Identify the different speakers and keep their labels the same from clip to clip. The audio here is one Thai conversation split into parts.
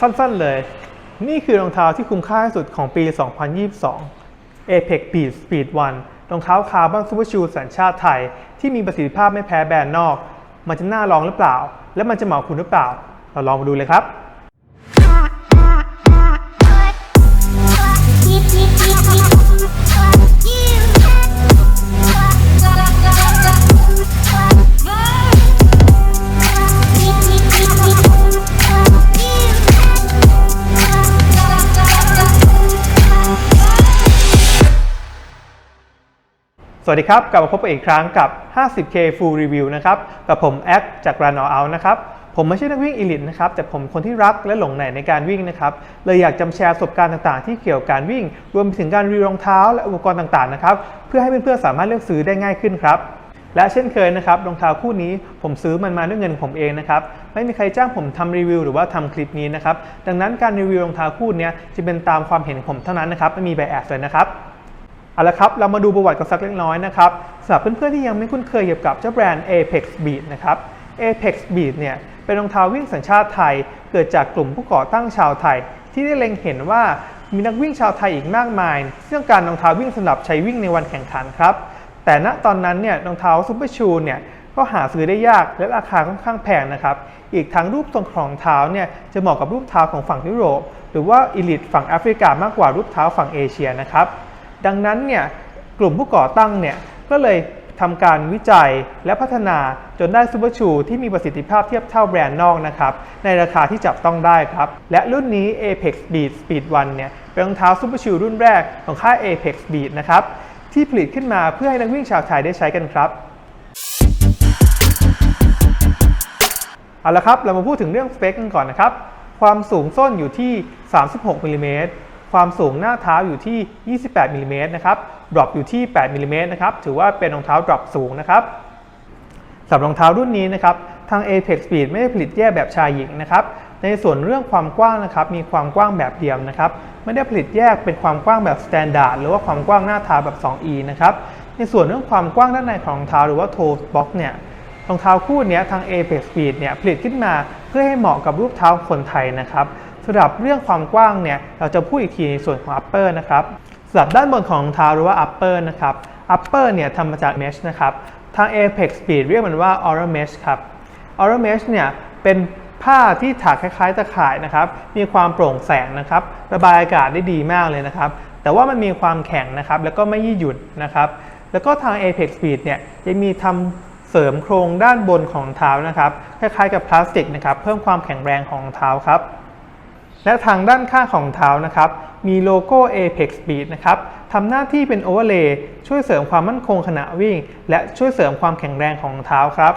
Speaker 1: สั้นๆเลย นี่คือรองเท้าที่คุ้มค่าที่สุดของปี 2022 Apex Beat Speed 1รองเท้าคาร์บอนซูเปอร์ชูสัญชาติไทย ที่มีประสิทธิภาพไม่แพ้แบรนด์นอก มันจะน่าลองหรือเปล่า และมันจะเหมาะคุณหรือเปล่า เราลองมาดูเลยครับ สวัสดีครับ กลับมาพบกันอีกครั้งกับ 50K Full Review นะครับ กับผมแอคจาก Run All Out นะครับ ผมไม่ใช่นักวิ่งอีลิตนะครับ แต่ผมคนที่รักและหลงใหลในการวิ่งนะครับ เลยอยากจะแชร์ประสบการณ์ต่างๆ ที่เกี่ยวกับการวิ่ง รวมถึงการรีวิวรองเท้าและอุปกรณ์ต่างๆ นะครับ เพื่อให้เพื่อนๆ สามารถเลือกซื้อได้ง่ายขึ้นครับ และเช่นเคยนะครับ รองเท้าคู่นี้ผมซื้อมันมาด้วยเงินผมเองนะครับ ไม่มีใครจ้างผมทำรีวิวหรือว่าทำคลิปนี้นะครับ ดังนั้นการรีวิวรองเท้าคู่นี้จะเป็นตามความเห็นของผมเท่านั้นนะครับ ไม่มีใบแอดเลยนะครับ เอาละครับเรามาดูประวัติกันสักเล็กน้อยนะครับสำหรับเพื่อนๆที่ยังไม่คุ้นเคยเกี่ยวกับเจ้าแบรนด์ Apex Beat นะครับ Apex Beat เนี่ยเป็นรองเท้าวิ่งสัญชาติไทย เกิดจากกลุ่มผู้ก่อตั้งชาวไทย ที่ได้เล็งเห็นว่ามีนักวิ่งชาวไทยอีกมากมายที่ต้องการรองเท้าวิ่งสำหรับใช้วิ่งในวันแข่งขันครับ แต่ณตอนนั้นเนี่ยรองเท้าซูเปอร์ชูเนี่ยก็หาซื้อได้ยากและราคาค่อนข้างแพงนะครับ อีกทั้งรูปทรงของเท้าเนี่ยจะเหมาะกับรูปเท้าของฝั่งยุโรป หรือว่าอีลิทฝั่งแอฟริกามากกว่ารูปเท้าฝั่งเอเชียนะครับ ดังนั้นเนี่ยกลุ่มผู้ก่อตั้งเนี่ยก็เลยทำการวิจัยและพัฒนาจนได้ซูเปอร์ชูที่มีประสิทธิภาพเทียบเท่าแบรนด์นอกนะครับในราคาที่จับต้องได้ครับ และรุ่นนี้ Apex Beat Speed 1เนี่ยเป็นรองเท้าซูเปอร์ชูรุ่นแรกของค่าย Apex Beat นะครับที่ผลิตขึ้นมาเพื่อให้นักวิ่งชาวไทยได้ใช้กันครับเอาละครับเรามาพูดถึงเรื่องสเปคกันก่อนนะครับ ความสูงส้นอยู่ที่ 36มิลลิเมตร ความสูงหน้าเท้าอยู่ที่ 28มิลลิเมตรนะครับดรอปอยู่ที่ 8มิลลิเมตรนะครับ ถือว่าเป็นรองเท้าดรอปสูงนะครับสำหรับรองเท้ารุ่นนี้นะครับ ทาง Apex Speed ไม่ได้ผลิตแยกแบบชายหญิงนะครับ ในส่วนเรื่องความกว้างนะครับ มีความกว้างแบบเดียวนะครับ ไม่ได้ผลิตแยกเป็นความกว้างแบบ Standard หรือว่าความกว้างหน้าเท้าแบบ 2E นะครับ ในส่วนเรื่องความกว้างด้านในของรองเท้าหรือว่า toe box เนี่ยรองเท้าคู่นี้ทาง Apex Speed เนี่ยผลิตขึ้นมาเพื่อให้เหมาะกับรูปเท้าคนไทยนะครับ สำหรับเรื่องความกว้างเนี่ยเราจะพูดอีกทีในส่วนของ upper นะครับสำหรับด้านบนของรองเท้าหรือว่า upper นะครับ upper เนี่ยทำมาจาก mesh นะครับทาง Apex Speed เรียกมันว่า Aura Mesh ครับ Aura Mesh เนี่ยเป็นผ้าที่ถักคล้ายๆตะข่ายนะครับ มีความโปร่งแสงนะครับ ระบายอากาศได้ดีมากเลยนะครับ แต่ว่ามันมีความแข็งนะครับ แล้วก็ไม่ยืดหยุ่นนะครับ แล้วก็ทาง Apex Speed เนี่ยยังมีทำเสริมโครงด้านบนของเท้านะครับ คล้ายๆกับพลาสติกนะครับ เพิ่มความแข็งแรงของเท้าครับ และทางด้านข้างของเท้านะครับ มีโลโก้ Apex Beat นะครับทำหน้าที่เป็นโอเวอร์เลย์ช่วยเสริมความมั่นคงขณะวิ่ง และช่วยเสริมความแข็งแรงของเท้าครับ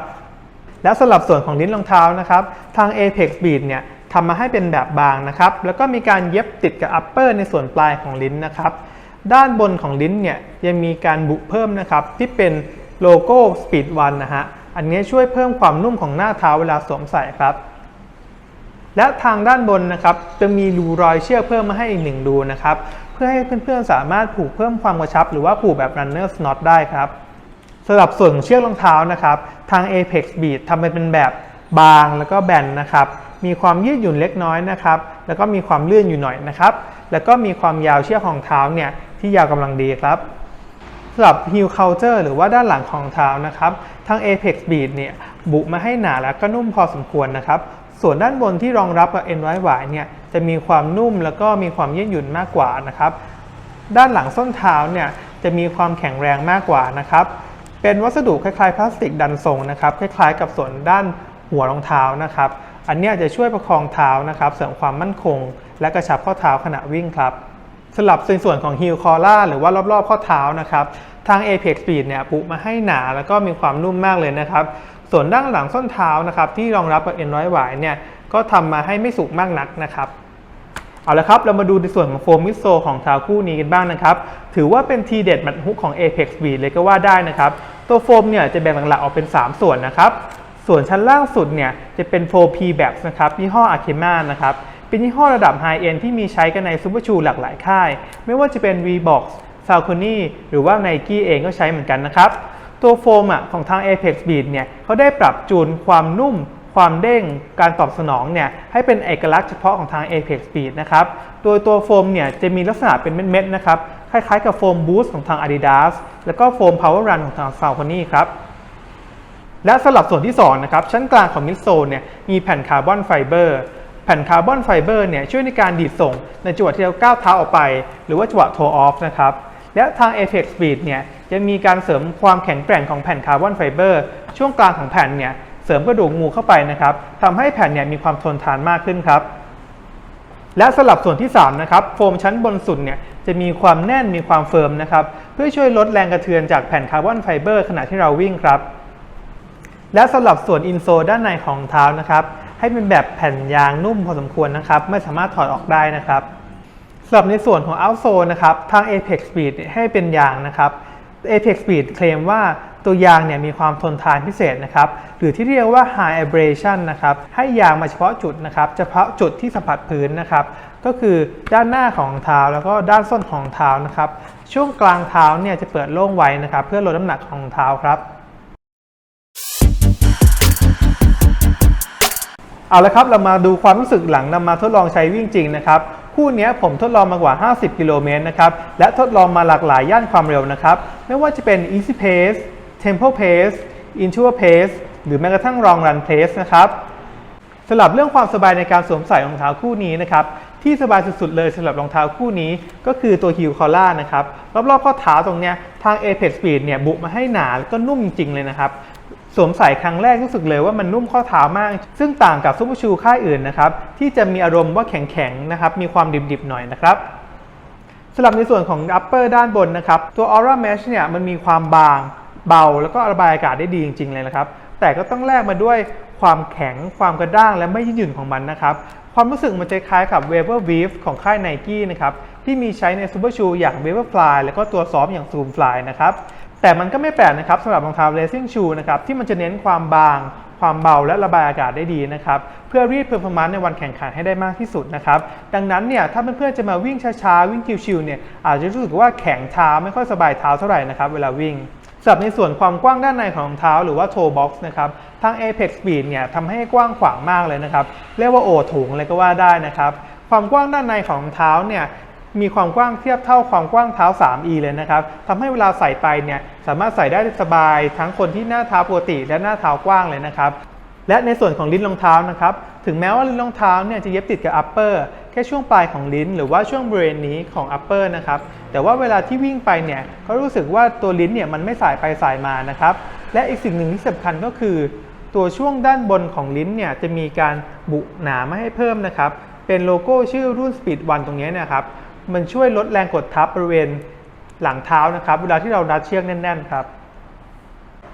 Speaker 1: และสำหรับส่วนของลิ้นรองเท้านะครับ ทาง Apex Beat เนี่ยทำมาให้เป็นแบบบางนะครับ แล้วก็มีการเย็บติดกับ upper ในส่วนปลายของลิ้นนะครับ ด้านบนของลิ้นเนี่ยยังมีการบุเพิ่มนะครับที่เป็นโลโก้ Speed 1นะฮะ อันนี้ช่วยเพิ่มความนุ่มของหน้าเท้าเวลาสวมใส่ครับ และทางด้านบนนะครับจะมีรูรอยเชือกเพิ่มมาให้อีกหนึ่งรูนะครับเพื่อให้เพื่อนๆสามารถผูกเพิ่มความกระชับ หรือว่าผูกแบบ runner knot ได้ครับสำหรับส่วนเชือกรองเท้านะครับทาง Apex Beat ทำเป็นแบบบางแล้วก็แบนนะครับมีความยืดหยุ่นเล็กน้อยนะครับ แล้วก็มีความเลื่อนอยู่หน่อยนะครับ แล้วก็มีความยาวเชือกของเท้าเนี่ยที่ยาวกำลังดีครับสำหรับ heel culture หรือว่าด้านหลังของเท้านะครับทาง Apex Beat เนี่ยบุมาให้หนาและก็นุ่มพอสมควรนะครับ ส่วนด้านบนที่รองรับกับ N 1 Y เนี่ยจะมีความนุ่มแล้วก็มีความยืดหยุ่นมากกว่านะครับ ด้านหลังส้นเท้าเนี่ยจะมีความแข็งแรงมากกว่านะครับ เป็นวัสดุคล้ายๆพลาสติกดันทรงนะครับ คล้ายๆ กับส่วนด้านหัวรองเท้านะครับ อันนี้จะช่วยประคองเท้านะครับ เสริมความมั่นคง และกระชับข้อเท้าขณะวิ่งครับสำหรับในส่วนของ heel collar หรือว่ารอบๆข้อเท้านะครับ ทาง Apex Speed เนี่ยปุมาให้หนาแล้วก็มีความนุ่มมากเลยนะครับ ส่วนด้านหลังส้นเท้านะครับที่รองรับกับ N 1 0 Y เนี่ยก็ทำมาให้ไม่สุกมากนักนะครับเอาละครับ เรามาดูในส่วนของโฟมมิโซของเท้าคู่นี้กันบ้างนะครับ ถือว่าเป็นทีเด็ดหมัดฮุกของ Apex Beat เลยก็ว่าได้นะครับ ตัวโฟมเนี่ยจะแบ่งหลักๆออกเป็น 3 ส่วนนะครับ ส่วนชั้นล่างสุดเนี่ยจะเป็นโฟ P b a x นะครับยี่ห้อ Arkema นะครับเป็นยี่ห้อระดับไฮเอ็นที่มีใช้กันในซูเปอร์ชูหลากหลายค่าย ไม่ว่าจะเป็น Reebok Saucony หรือว่า Nike เองก็ใช้เหมือนกันนะครับ ตัวโฟมอะของทาง Apex Beat เนี่ยเขาได้ปรับจูนความนุ่ม ความเด้งการตอบสนองเนี่ยให้เป็นเอกลักษณ์เฉพาะของทาง Apex Speed นะครับโดยตัวโฟมเนี่ยจะมีลักษณะเป็นเม็ดๆนะครับคล้ายๆกับโฟม Boost ของทาง Adidas แล้วก็โฟม Power Run ของทาง Saucony ครับและสลับส่วนที่2นะครับชั้นกลางของมิดโซนเนี่ยมีแผ่นคาร์บอนไฟเบอร์แผ่นคาร์บอนไฟเบอร์เนี่ยช่วยในการดีดส่งในจังหวะที่เราก้าวเท้าออกไป หรือว่าจังหวะโทออฟนะครับ และทาง Apex Speed เนี่ยยังมีการเสริมความแข็งแกร่งของแผ่นคาร์บอนไฟเบอร์ช่วงกลางของแผ่นเนี่ยเสริมกระดูกงูเข้าไปนะครับทำให้แผ่นเนี่ยมีความทนทานมากขึ้นครับ และสลับส่วนที่3นะครับโฟมชั้นบนสุดเนี่ยจะมีความแน่นมีความเฟิร์มนะครับเพื่อช่วยลดแรงกระเทือนจากแผ่นคาร์บอนไฟเบอร์ขณะที่เราวิ่งครับ และสำหรับส่วนอินโซด้านในของเท้านะครับให้เป็นแบบแผ่นยางนุ่มพอสมควรนะครับ ไม่สามารถถอดออกได้นะครับำหรับในส่วนของ outsole นะครับทาง Apex Speed ให้เป็นยางนะครับ Apex Speed เคลมว่าตัวยางเนี่ยมีความทนทานพิเศษนะครับ หรือที่เรียกว่า high abrasion นะครับ ให้ยางมาเฉพาะจุดนะครับ เฉพาะจุดที่สัมผัสพื้นนะครับ ก็คือด้านหน้าของเท้าแล้วก็ด้านส้นของเท้านะครับ ช่วงกลางเท้าเนี่ยจะเปิดโล่งไว้นะครับ เพื่อลดน้ำหนักของเท้าครับ เอาละครับเรามาดูความรู้สึกหลังนำมาทดลองใช้วิ่งจริงนะครับ คู่นี้ผมทดลองมากว่า 50 กิโลเมตรนะครับ และทดลองมาหลากหลายย่านความเร็วนะครับ ไม่ว่าจะเป็น easy pace tempo pace interval pace หรือแม้กระทั่ง long run pace นะครับสำหรับเรื่องความสบายในการสวมใส่รองเท้าคู่นี้นะครับที่สบายสุดๆเลยสำหรับรองเท้าคู่นี้ก็คือตัวฮิลคอล่านะครับรอบๆข้อเท้าตรงเนี้ยทาง Apex Speed เนี่ยบุมาให้หนาแล้วก็นุ่มจริงๆเลยนะครับ สวมใส่ครั้งแรกรู้สึกเลยว่ามันนุ่มข้อเท้ามาก ซึ่งต่างกับซุปเปอร์ชูค่ายอื่นนะครับที่จะมีอารมณ์ว่าแข็งๆนะครับมีความดิบๆหน่อยนะครับสำหรับในส่วนของ upper ด้านบนนะครับตัว aura mesh เนี่ยมันมีความบางเบา แล้วก็ระบายอากาศได้ดีจริง ๆ เลยนะครับ แต่ก็ต้องแลกมาด้วยความแข็งความกระด้างและไม่ยืดหยุ่นของมันนะครับความรู้สึกมันจะคล้ายกับ Weaver Weave ของค่าย Nike นะครับที่มีใช้ใน Super Shoe อย่าง Weaver Fly แล้วก็ตัวซ้อฟต์อย่าง Zoom Fly นะครับ แต่มันก็ไม่แปลกนะครับสำหรับรองเท้า Racing Shoe นะครับที่มันจะเน้นความบาง ความเบาและระบายอากาศได้ดีนะครับเพื่อรีดเพอร์ฟอร์มนซ์ในวันแข่งขันให้ได้มากที่สุดนะครับดังนั้นเนี่ยถ้าเพื่อนๆจะมาวิ่งช้าๆวิ่งชิวๆเนี่ยอาจจะรู้สึกว่าแข็งเท้าไม่ค่อยสบายเท้าเท่าไหร่นะครับเวลาวิ่งสำหรับในส่วนความกว้างด้านในของรองเท้าหรือว่า toe box นะครับทาง Apex Speed เนี่ยทำให้กว้างขวางมากเลยนะครับเรียกว่าโอถุงเลยก็ว่าได้นะครับความกว้างด้านในของรองเท้าเนี่ย มีความกว้างเทียบเท่าความกว้างเท้า 3e เลยนะครับทำให้เวลาใส่ไปเนี่ยสามารถใส่ได้สบายทั้งคนที่หน้าเท้าปกติและหน้าเท้ากว้างเลยนะครับ และในส่วนของลิ้นรองเท้านะครับ ถึงแม้ว่าลิ้นรองเท้าเนี่ยจะเย็บติดกับ upper แค่ช่วงปลายของลิ้น หรือว่าช่วงบริเวณนี้ของ upper นะครับ แต่ว่าเวลาที่วิ่งไปเนี่ยก็รู้สึกว่าตัวลิ้นเนี่ยมันไม่สายไปสายมานะครับ และอีกสิ่งหนึ่งที่สำคัญก็คือ ตัวช่วงด้านบนของลิ้นเนี่ยจะมีการบุหนามาให้เพิ่มนะครับ เป็นโลโก้ชื่อรุ่น Speed 1ตรงนี้นะครับ มันช่วยลดแรงกดทับบริเวณหลังเท้านะครับ เวลาที่เรารัดเชือกแน่น ๆ ครับ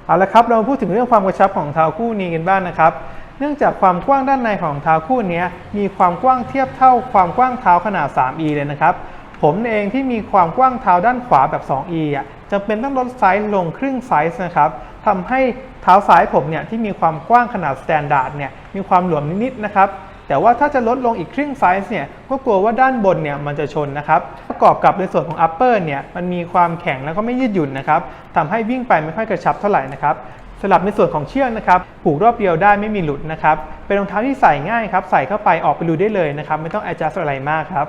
Speaker 1: เอาละครับเรามาพูดถึงเรื่องความกระชับของเท้าคู่นี้กันบ้างนะครับ เนื่องจากความกว้างด้านในของรองเท้าคู่นี้มีความกว้างเทียบเท่าความกว้างเท้าขนาด 3e เลยนะครับ ผมเองที่มีความกว้างเท้าด้านขวาแบบ 2e อะจำเป็นต้องลดไซส์ลงครึ่งไซส์นะครับทำให้เท้าซ้ายผมเนี่ยที่มีความกว้างขนาดสแตนดาร์ดเนี่ยมีความหลวมนิดๆนะครับ แต่ว่าถ้าจะลดลงอีกครึ่งไซส์เนี่ยก็กลัวว่าด้านบนเนี่ยมันจะชนนะครับประกอบกับในส่วนของ upper เนี่ยมันมีความแข็งแล้วก็ไม่ยืดหยุ่นนะครับทำให้วิ่งไปไม่ค่อยกระชับเท่าไหร่นะครับสำหรับในส่วนของเชือกนะครับผูกรอบเดียวได้ไม่มีหลุดนะครับเป็นรองเท้าที่ใส่ง่ายครับใส่เข้าไปออกไปดูได้เลยนะครับไม่ต้อง adjust อะไรมากครับ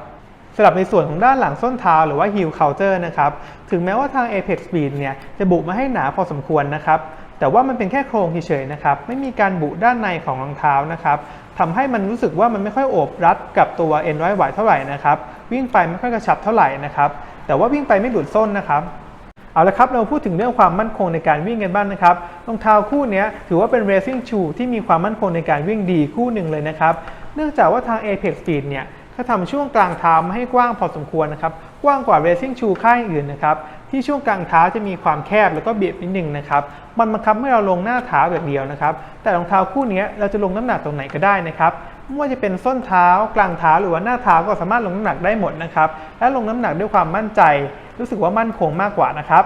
Speaker 1: สำหรับในส่วนของด้านหลังส้นเท้าหรือว่า heel counter นะครับถึงแม้ว่าทาง Apex Speed เนี่ยจะบุมาให้หนาพอสมควรนะครับแต่ว่ามันเป็นแค่โครงเฉยๆนะครับไม่มีการบุด้านในของรองเท้านะครับ ทำให้มันรู้สึกว่ามันไม่ค่อยโอบรัดกับตัว N ไว้ไหวเท่าไหร่นะครับ วิ่งไปไม่ค่อยกระชับเท่าไหร่นะครับ แต่ว่าวิ่งไปไม่หลุดส้นนะครับเอาละครับ เราพูดถึงเรื่องความมั่นคงในการวิ่งกันบ้างนะครับรองเท้าคู่นี้ถือว่าเป็น racing shoe ที่มีความมั่นคงในการวิ่งดีคู่หนึ่งเลยนะครับ เนื่องจากว่าทาง Apex Speed เนี่ยเขาทำช่วงกลางเท้ามาให้กว้างพอสมควรนะครับ กว้างกว่า racing shoe ค่ายอื่นนะครับที่ช่วงกลางเท้าจะมีความแคบแล้วก็เบียดนิดนึงนะครับมันบังคับให้เราลงหน้าเท้าแบบเดียวนะครับแต่รองเท้าคู่นี้เราจะลงน้ำหนักตรงไหนก็ได้นะครับไม่ว่าจะเป็นส้นเท้ากลางเท้าหรือว่าหน้าเท้าก็สามารถลงน้ำหนักได้หมดนะครับและลงน้ำหนักด้วยความมั่นใจ รู้สึกว่ามั่นคงมากกว่านะครับ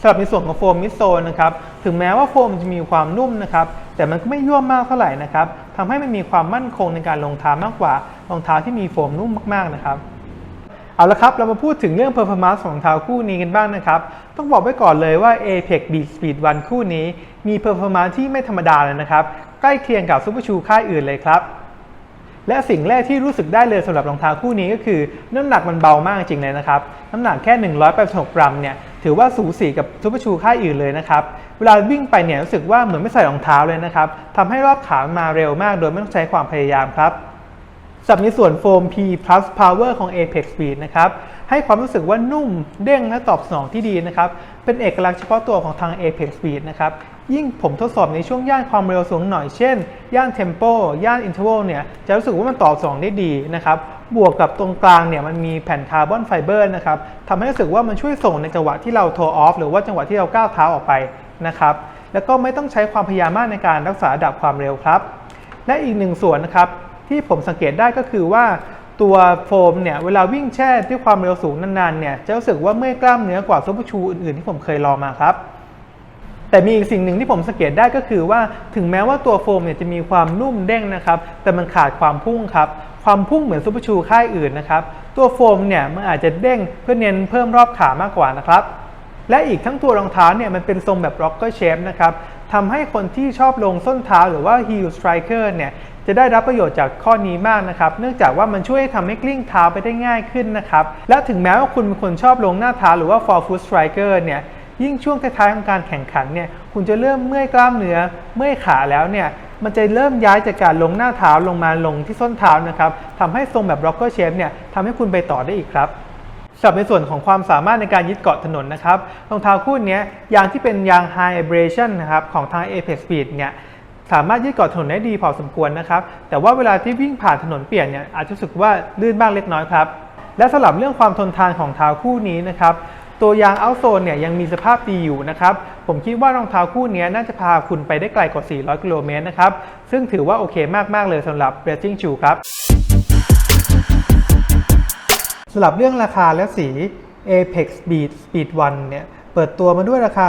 Speaker 1: สำหรับในส่วนของโฟมมิโซนนะครับถึงแม้ว่าโฟมจะมีความนุ่มนะครับแต่มันก็ไม่ย่วมมากเท่าไหร่นะครับทำให้มันมีความมั่นคงในการลงเท้ามากกว่ารองเท้าที่มีโฟมนุ่มมากๆนะครับ เอาละครับ เรามาพูดถึงเรื่อง performance ของรองเท้าคู่นี้กันบ้างนะครับ ต้องบอกไว้ก่อนเลยว่า Apex Beat Speed 1 คู่นี้ มี performance ที่ไม่ธรรมดาเลยนะครับ ใกล้เคียงกับซูเปอร์ชูค่ายอื่นเลยครับ และสิ่งแรกที่รู้สึกได้เลยสำหรับรองเท้าคู่นี้ก็คือ น้ำหนักมันเบามากจริงเลยนะครับ น้ำหนักแค่ 186 กรัมเนี่ยถือว่าสูสีกับซูเปอร์ชูค่ายอื่นเลยนะครับ เวลาวิ่งไปเนี่ยรู้สึกว่าเหมือนไม่ใส่รองเท้าเลยนะครับทำให้รอบขามาเร็วมาก โดยไม่ต้องใช้ความพยายามครับ สำหรับในส่วนโฟม P Plus Power ของ Apex Speed นะครับ ให้ความรู้สึกว่านุ่มเด้งและตอบสนองที่ดีนะครับ เป็นเอกลักษณ์เฉพาะตัวของทาง Apex Speed นะครับ ยิ่งผมทดสอบในช่วงย่านความเร็วสูงหน่อย เช่น ย่าน Tempo ย่าน Interval เนี่ยจะรู้สึกว่ามันตอบสนองได้ดีนะครับ บวกกับตรงกลางเนี่ยมันมีแผ่นคาร์บอนไฟเบอร์นะครับทำให้รู้สึกว่ามันช่วยส่งในจังหวะที่เราโทออฟหรือว่าจังหวะที่เราก้าวเท้าออกไปนะครับแล้วก็ไม่ต้องใช้ความพยายามมากในการรักษาระดับความเร็วครับและอีกหนึ่งส่วนนะครับ ที่ผมสังเกตได้ก็คือว่าตัวโฟมเนี่ยเวลาวิ่งแช่ด้วยความเร็วสูงนานๆเนี่ยจะรู้สึกว่าเมื่อยกล้ามเนื้อกว่าซุปเปอร์ชูอื่นๆที่ผมเคยลองมาครับ แต่มีอีกสิ่งหนึ่งที่ผมสังเกตได้ก็คือว่าถึงแม้ว่าตัวโฟมเนี่ยจะมีความนุ่มเด้งนะครับ แต่มันขาดความพุ่งครับ ความพุ่งเหมือนซุปเปอร์ชูค่ายอื่นนะครับตัวโฟมเนี่ยมันอาจจะเด้งเพื่อเน้นเพิ่มรอบขามากกว่านะครับและอีกทั้งตัวรองเท้าเนี่ยมันเป็นทรงแบบ rocker shape นะครับ ทำให้คนที่ชอบลงส้นเท้าหรือว่า heel striker เนี่ยจะได้รับประโยชน์จากข้อนี้มากนะครับ เนื่องจากว่ามันช่วยให้ทำให้กลิ้งเท้าไปได้ง่ายขึ้นนะครับ และถึงแม้ว่าคุณเป็นคนชอบลงหน้าเท้าหรือว่า forefoot striker เนี่ย ยิ่งช่วงท้ายๆของการแข่งขันเนี่ย คุณจะเริ่มเมื่อยกล้ามเนื้อ เมื่อยขาแล้วเนี่ย มันจะเริ่มย้ายจากการลงหน้าเท้าลงมาลงที่ส้นเท้านะครับทำให้ทรงแบบ rocker shape เนี่ยทำให้คุณไปต่อได้อีกครับ สำหรับในส่วนของความสามารถในการยึดเกาะถนนนะครับรองเท้าคู่นี้ยางที่เป็นยาง High Abrasion นะครับของทาง Apex Speed เนี่ยสามารถยึดเกาะถนนได้ดีพอสมควรนะครับ แต่ว่าเวลาที่วิ่งผ่านถนนเปียกเนี่ยอาจจะรู้สึกว่าลื่นบ้างเล็กน้อยครับ และสำหรับเรื่องความทนทานของเท้าคู่นี้นะครับ ตัวยางเอาโซนเนี่ยยังมีสภาพดีอยู่นะครับ ผมคิดว่ารองเท้าคู่นี้น่าจะพาคุณไปได้ไกลกว่า 400 กิโลเมตรนะครับ ซึ่งถือว่าโอเคมาก ๆ เลยสำหรับ Racing Shoe ครับ สำหรับเรื่องราคาและสี Apex Beat Speed 1เนี่ยเปิดตัวมาด้วยราคา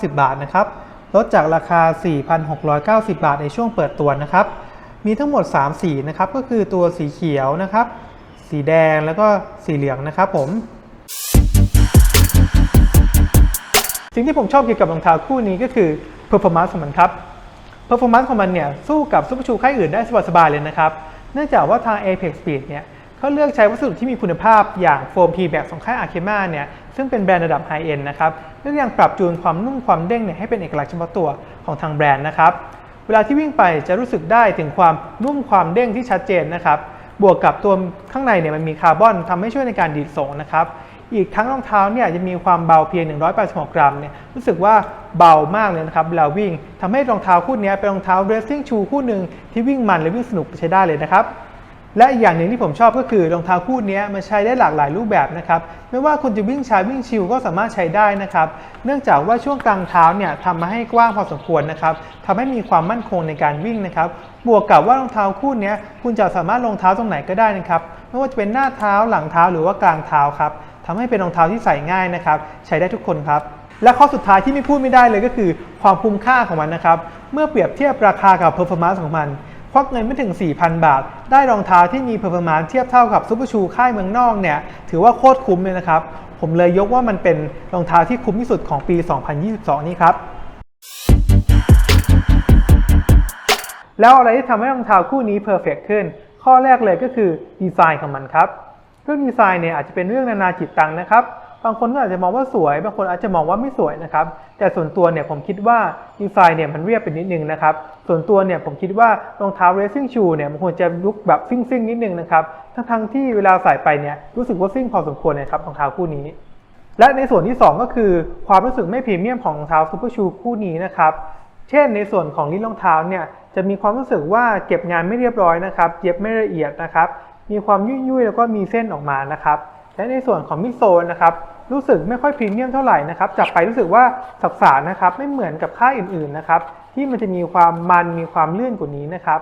Speaker 1: 3,990 บาทนะครับลดจากราคา 4,690 บาทในช่วงเปิดตัวนะครับ มีทั้งหมด 3 สีนะครับก็คือตัวสีเขียวนะครับ สีแดงแล้วก็สีเหลืองนะครับผมสิ่งที่ผมชอบเกี่ยวกับรองเท้าคู่นี้ก็คือ performance ของมันครับ performance ของมันเนี่ยสู้กับซุปเปอร์ชูค่ายอื่นได้สบายๆเลยนะครับ เนื่องจากว่าทาง Apex Speed เนี่ย เขาเลือกใช้วัสดุที่มีคุณภาพอย่างโฟม P-Max ของค่าย Arkema เนี่ยซึ่งเป็นแบรนด์ระดับไฮเอ็นนะครับเลือกยังปรับจูนความนุ่มความเด้งเนี่ยให้เป็นเอกลักษณ์เฉพาะตัวของทางแบรนด์นะครับเวลาที่วิ่งไปจะรู้สึกได้ถึงความนุ่มความเด้งที่ชัดเจนนะครับบวกกับตัวข้างในเนี่ยมันมีคาร์บอนทำให้ช่วยในการดีดส่งนะครับอีกทั้งรองเท้าเนี่ยจะมีความเบาเพียง 186 กรัมเนี่ยรู้สึกว่าเบามากเลยนะครับเวลาวิ่งทำให้รองเท้าคู่นี้เป็นรองเท้า racing shoe คู่หนึ่งที่วิ่งมันและวิ่งสนุกใช้ได้เลยนะครับ และอีกอย่างหนึ่งที่ผมชอบก็คือรองเท้าคู่นี้มันใช้ได้หลากหลายรูปแบบนะครับไม่ว่าคุณจะวิ่งชายวิ่งชิลก็สามารถใช้ได้นะครับเนื่องจากว่าช่วงกลางเท้าเนี่ยทำมาให้กว้างพอสมควรนะครับทำให้มีความมั่นคงในการวิ่งนะครับบวกกับว่ารองเท้าคู่นี้คุณจะสามารถลงเท้าตรงไหนก็ได้นะครับไม่ว่าจะเป็นหน้าเท้าหลังเท้าหรือว่ากลางเท้าครับทำให้เป็นรองเท้าที่ใส่ง่ายนะครับใช้ได้ทุกคนครับและข้อสุดท้ายที่ไม่พูดไม่ได้เลยก็คือ ความคุ้มค่าของมันนะครับ เมื่อเปรียบเทียบราคากับ performance ของมัน วักเงินไม่ถึง 4,000 บาท ได้รองเท้าที่มี performance เทียบเท่ากับซุปเปอร์ชูค่ายเมืองนอกเนี่ยถือว่าโคตรคุ้มเลยนะครับ ผมเลยยกว่ามันเป็นรองเท้าที่คุ้มที่สุดของปี 2022 นี้ครับแล้วอะไรที่ทำให้รองเท้าคู่นี้เพอร์เฟกขึ้น ข้อแรกเลยก็คือดีไซน์ของมันครับ เรื่องดีไซน์เนี่ยอาจจะเป็นเรื่องนานาจิตตังนะครับ บางคนก็อาจจะมองว่าสวย บางคนอาจจะมองว่าไม่สวยนะครับ แต่ส่วนตัวเนี่ยผมคิดว่าดีไซน์เนี่ยมันเรียบไปนิดนึงนะครับ ส่วนตัวเนี่ยผมคิดว่ารองเท้า racing shoe เนี่ยมันควรจะลุกแบบซิ่งซิ่งๆนิดนึงนะครับ ทั้งๆที่เวลาใส่ไปเนี่ยรู้สึกว่าซิ่งพอสมควรนะครับรองเท้าคู่นี้ และในส่วนที่ 2 ก็คือความรู้สึกไม่พรีเมียมของรองเท้าซูเปอร์ชูคู่นี้นะครับ เช่น ในส่วนของลิ้นรองเท้าเนี่ยจะมีความรู้สึกว่าเก็บงานไม่เรียบร้อยนะครับ เย็บไม่ละเอียดนะครับ มีความยุ่ยยุ่ยๆแล้วก็มีเส้นออกมานะครับ และในส่วนของมิโซนนะครับรู้สึกไม่ค่อยพรีเมียมเท่าไหร่นะครับจับไปรู้สึกว่าสับสานนะครับไม่เหมือนกับค่ายอื่นๆนะครับที่มันจะมีความมันมีความเลื่อนกว่านี้นะครับ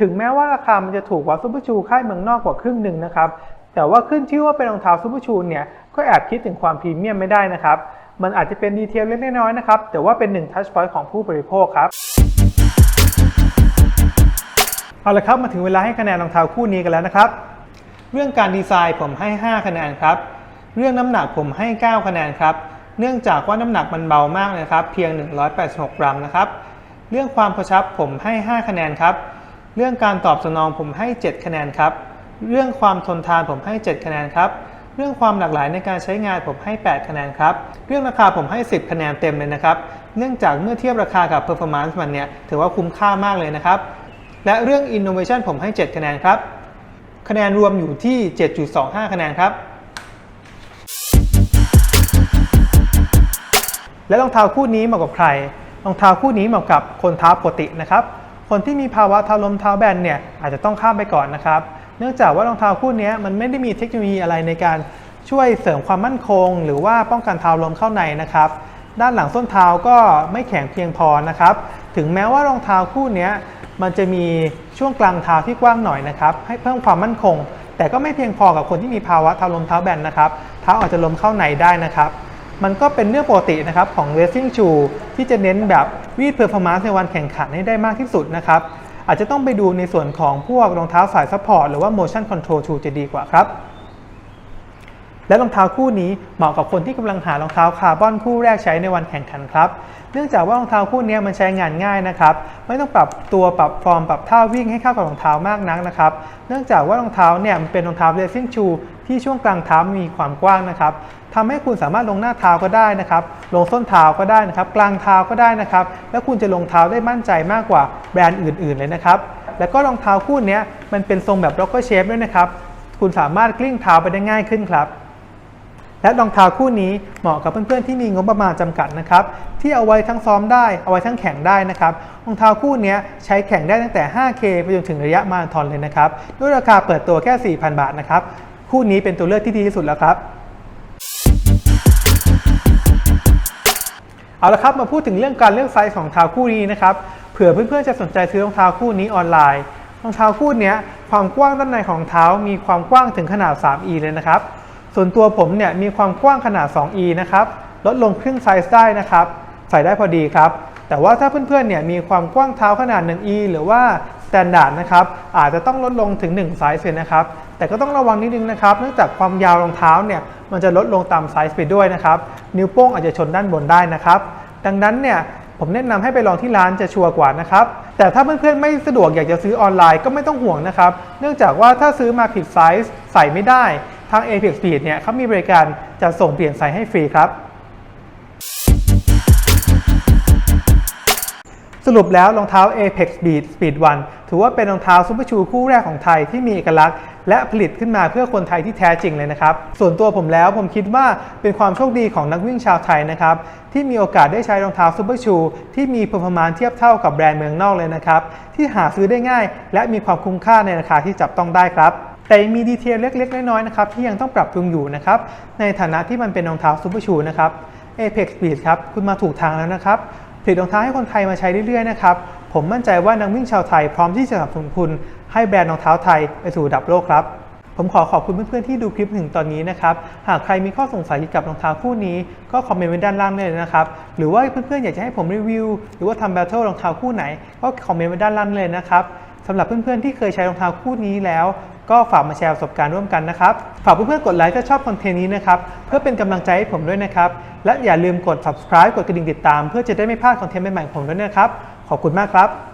Speaker 1: ถึงแม้ว่าราคามันจะถูกกว่าซูเปอร์ชูค่ายเมืองนอกกว่าครึ่งหนึ่งนะครับแต่ว่าขึ้นชื่อว่าเป็นรองเท้าซูเปอร์ชูเนี่ยก็แอบคิดถึงความพรีเมียมไม่ได้นะครับมันอาจจะเป็นดีเทลเล็กน้อยๆนะครับแต่ว่าเป็นหนึ่งทัชพอยต์ของผู้บริโภคครับเอาละครับมาถึงเวลาให้คะแนนรองเท้าคู่นี้กันแล้วนะครับ เรื่องการดีไซน์ผมให้ 5 คะแนนครับ เรื่องน้ำหนักผมให้ 9 คะแนนครับ เนื่องจากว่าน้ำหนักมันเบามากเลยครับ เพียง 186 กรัมนะครับ เรื่องความกระชับผมให้ 5 คะแนนครับ เรื่องการตอบสนองผมให้ 7 คะแนนครับ เรื่องความทนทานผมให้ 7 คะแนนครับ เรื่องความหลากหลายในการใช้งานผมให้ 8 คะแนนครับ เรื่องราคาผมให้ 10 คะแนนเต็มเลยนะครับ เนื่องจากเมื่อเทียบราคากับ performance มันเนี่ยถือว่าคุ้มค่ามากเลยนะครับ และเรื่อง innovation ผมให้ 7 คะแนนครับ คะแนนรวมอยู่ที่ 7.25 คะแนนครับ และรองเท้าคู่นี้เหมาะกับใคร รองเท้าคู่นี้เหมาะกับคนเท้าปกตินะครับ คนที่มีภาวะเท้าล้มเท้าแบนเนี่ยอาจจะต้องข้ามไปก่อนนะครับ เนื่องจากว่ารองเท้าคู่นี้มันไม่ได้มีเทคโนโลยีอะไรในการช่วยเสริมความมั่นคง หรือว่าป้องกันเท้าล้มเข้าในนะครับ ด้านหลังส้นเท้าก็ไม่แข็งเพียงพอนะครับ ถึงแม้ว่ารองเท้าคู่นี้ มันจะมีช่วงกลางเท้าที่กว้างหน่อยนะครับ ให้เพิ่มความมั่นคง แต่ก็ไม่เพียงพอกับคนที่มีภาวะเท้าลมเท้าแบนนะครับเท้าอาจจะลมเข้าในได้นะครับมันก็เป็นเรื่องปกตินะครับของ racing shoe ที่จะเน้นแบบวีดเพอร์ฟอร์มานซ์ในวันแข่งขันให้ได้มากที่สุดนะครับอาจจะต้องไปดูในส่วนของพวกรองเท้าสายซัพพอร์ตหรือว่า motion control shoe จะดีกว่าครับ และรองเท้าคู่นี้เหมาะกับคนที่กำลังหารองเท้าคาร์บอนคู่แรกใช้ในวันแข่งขันครับ เนื่องจากว่ารองเท้าคู่นี้มันใช้งานง่ายนะครับ ไม่ต้องปรับตัวปรับฟอร์มปรับท่าวิ่งให้เข้ากับรองเท้ามากนักนะครับ เนื่องจากว่ารองเท้าเนี่ยมันเป็นรองเท้า racing shoe ที่ช่วงกลางเท้ามีความกว้างนะครับทำให้คุณสามารถลงหน้าเท้าก็ได้นะครับ ลงส้นเท้าก็ได้นะครับ กลางเท้าก็ได้นะครับ แล้วคุณจะลงเท้าได้มั่นใจมากกว่าแบรนด์อื่น ๆ เลยนะครับ แล้วก็รองเท้าคู่นี้มันเป็นทรงแบบ rocker shape ด้วยนะครับ คุณสามารถกลิ้งเท้าไปได้ง่ายขึ้นครับ และรองเท้าคู่นี้เหมาะกับเพื่อนๆที่มีงบประมาณจำกัดนะครับ ที่เอาไว้ทั้งซ้อมได้ เอาไว้ทั้งแข่งได้นะครับ รองเท้าคู่นี้ใช้แข่งได้ตั้งแต่ 5K ไปจนถึงระยะมาราธอนเลยนะครับ ด้วยราคาเปิดตัวแค่ 4,000 บาทนะครับ คู่นี้เป็นตัวเลือกที่ดีที่สุดแล้วครับ เอาละครับมาพูดถึงเรื่องการเลือกไซส์ของรองเท้าคู่นี้นะครับ เผื่อเพื่อนๆจะสนใจซื้อรองเท้าคู่นี้ออนไลน์ รองเท้าคู่นี้ความกว้างด้านในของเท้ามีความกว้างถึงขนาด 3e เลยนะครับ ส่วนตัวผมเนี่ยมีความกว้างขนาด 2e นะครับ ลดลงครึ่งไซส์ได้นะครับ ใส่ได้พอดีครับ แต่ว่าถ้าเพื่อนๆเนี่ยมีความกว้างเท้าขนาด 1e หรือว่าสแตนดาร์ดนะครับ อาจจะต้องลดลงถึง1ไซส์เลยนะครับ แต่ก็ต้องระวังนิดนึงนะครับ เนื่องจากความยาวรองเท้าเนี่ยมันจะลดลงตามไซส์ไปด้วยนะครับ นิ้วโป้งอาจจะชนด้านบนได้นะครับ ดังนั้นเนี่ยผมแนะนำให้ไปลองที่ร้านจะชัวร์กว่านะครับ แต่ถ้าเพื่อนๆไม่สะดวกอยากจะซื้อออนไลน์ก็ไม่ต้องห่วงนะครับ เนื่องจากว่าถ้าซื้อมาผิดไซส์ใส่ไม่ได้ ทาง Apex Speed เนี่ยเขามีบริการจะส่งเปลี่ยนไซส์ให้ฟรีครับ สรุปแล้วรองเท้า Apex Beat Speed 1 ถือว่าเป็นรองเท้าซุปเปอร์ชูคู่แรกของไทยที่มีเอกลักษณ์ และผลิตขึ้นมาเพื่อคนไทยที่แท้จริงเลยนะครับ ส่วนตัวผมแล้วผมคิดว่าเป็นความโชคดีของนักวิ่งชาวไทยนะครับ ที่มีโอกาสได้ใช้รองเท้าซุปเปอร์ชูที่มีพ e ร f o r m a n c e เทียบเท่ากับแบรนด์เมืองนอกเลยนะครับ ที่หาซื้อได้ง่าย และมีความคุ้มค่าในราคาที่จับต้องได้ครับ แต่มีดีเทลเล็กๆ น้อยๆนะครับที่ยังต้องปรับปรุงอยู่นะครับในฐานะที่มันเป็นรองเท้าซุปเปอร์ชูนะครับ Apex Speed ครับคุณมาถูกทางแล้วนะครับผลิตรองเท้าให้คนไทยมาใช้เรื่อยๆนะครับผมมั่นใจว่านักวิ่งชาวไทยพร้อมที่จะสนับสนุนคุณให้แบรนด์รองเท้าไทยไปสู่ระดับโลกครับผมขอขอบคุณเพื่อนๆที่ดูคลิปถึงตอนนี้นะครับ หากใครมีข้อสงสัยเกี่ยวกับรองเท้าคู่นี้ ก็คอมเมนต์ไว้ด้านล่างได้เลยนะครับ หรือว่าเพื่อนๆอยากจะให้ผมรีวิว หรือว่าทำแบทเทิลรองเท้าคู่ไหน ก็คอมเมนต์ไว้ด้านล่างเลยนะครับสำหรับเพื่อนๆที่เคยใช้รองเท้าคู่นี้แล้ว ก็ฝากมาแชร์ประสบการณ์ร่วมกันนะครับ ฝากเพื่อนๆกดไลค์ถ้าชอบคอนเทนต์นี้นะครับ เพื่อเป็นกำลังใจให้ผมด้วยนะครับ และอย่าลืมกด subscribe กดกระดิ่งติดตาม เพื่อจะได้ไม่พลาดคอนเทนต์ใหม่ๆของผมด้วยนะครับ ขอบคุณมากครับ